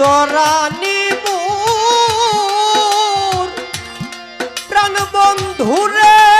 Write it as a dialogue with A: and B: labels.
A: তোরা প্রাণবন্ধুরে প্রাণ বন্ধুরে